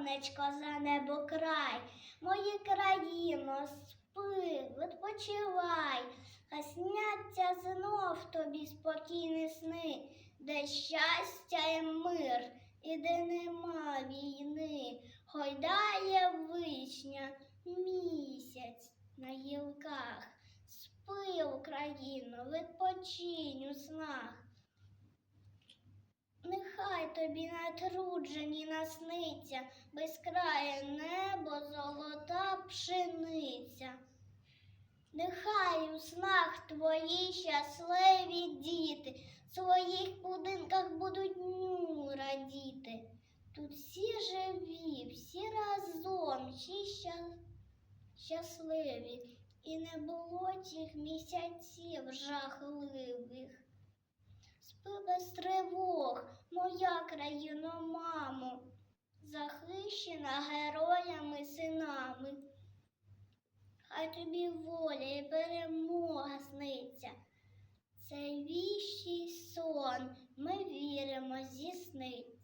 сонечко за небо край, моє країно, спи, відпочивай, хай сняться знов тобі спокійні сни, де щастя і мир, і де нема війни, гойдає вишня місяць на гілках. Спи, Україно, відпочинь у снах. Нехай тобі натруджені насниться, безкрає небо, золота пшениця. Нехай у снах твої щасливі діти, в своїх будинках будуть дню радіти. Тут всі живі, всі разом, всі ща- щасливі, і не було тих місяців жахливих. Спи без тривог, моя країно, мамо, захищена героями синами. Хай тобі воля і перемога сниться. Це віщий сон, ми віримо, здійсниться.